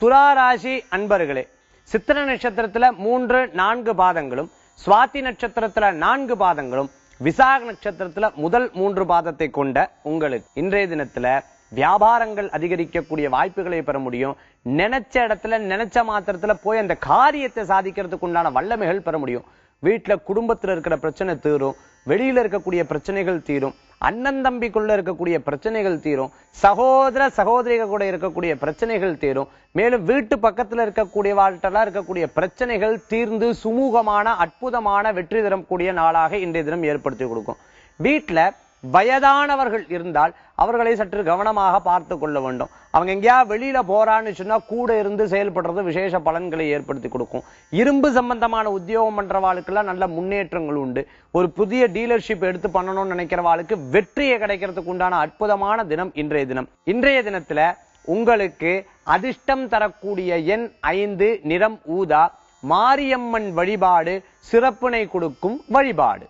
துலா ராசி அன்பர்களே சித்திர நட்சத்திரத்துல மூன்று நான்கு பாதங்களும் சுவாதி நட்சத்திரத்துல நான்கு பாதங்களும் விசாக நட்சத்திரத்துல முதல் மூன்று பாதத்தை கொண்ட உங்களுக்கு இன்றைய தினத்துல வியாபாரங்கள் அதிகரிக்கக்கூடிய வாய்ப்புகளை பெற முடியும். நினைச்ச இடத்துல நினைச்ச மாத்திரத்துல போய் அந்த காரியத்தை சாதிக்கிறதுக்கு உண்டான வல்லமைகள் பெற முடியும். வீட்டுல குடும்பத்துல இருக்கிற பிரச்சனை தீரும் வெளியில இருக்கக்கூடிய பிரச்சனைகள் தீரும் அண்ணன் தம்பிக்குள்ள இருக்கக்கூடிய பிரச்சனைகள் தீரும் சகோதர சகோதரிகள் கூட இருக்கக்கூடிய பிரச்சனைகள் தீரும் மேலும் வீட்டு பக்கத்துல இருக்கக்கூடிய வாழ்ட்டெல்லாம் இருக்கக்கூடிய பிரச்சனைகள் தீர்ந்து சுமூகமான அற்புதமான வெற்றி தரக்கூடிய நாளாக இன்றைய தினம் ஏற்படுத்தி கொடுக்கும். வீட்டுல வயதானவர்கள் இருந்தால் அவர்களை சற்று கவனமாக பார்த்து கொள்ள வேண்டும். அவங்க எங்கேயா வெளியில போறான்னு சொன்னா கூட இருந்து செயல்படுறது விசேஷ பலன்களை ஏற்படுத்தி கொடுக்கும். இரும்பு சம்பந்தமான உத்தியோகம் பண்றவாளுக்கெல்லாம் நல்ல முன்னேற்றங்கள் உண்டு. ஒரு புதிய டீலர்ஷிப் எடுத்து பண்ணணும்னு நினைக்கிறவாளுக்கு வெற்றியை கிடைக்கிறதுக்கு உண்டான அற்புதமான தினம் இன்றைய தினம். இன்றைய தினத்துல உங்களுக்கு அதிர்ஷ்டம் தரக்கூடிய எண் ஐந்து நிறம் ஊதா மாரியம்மன் வழிபாடு சிறப்பினை கொடுக்கும் வழிபாடு.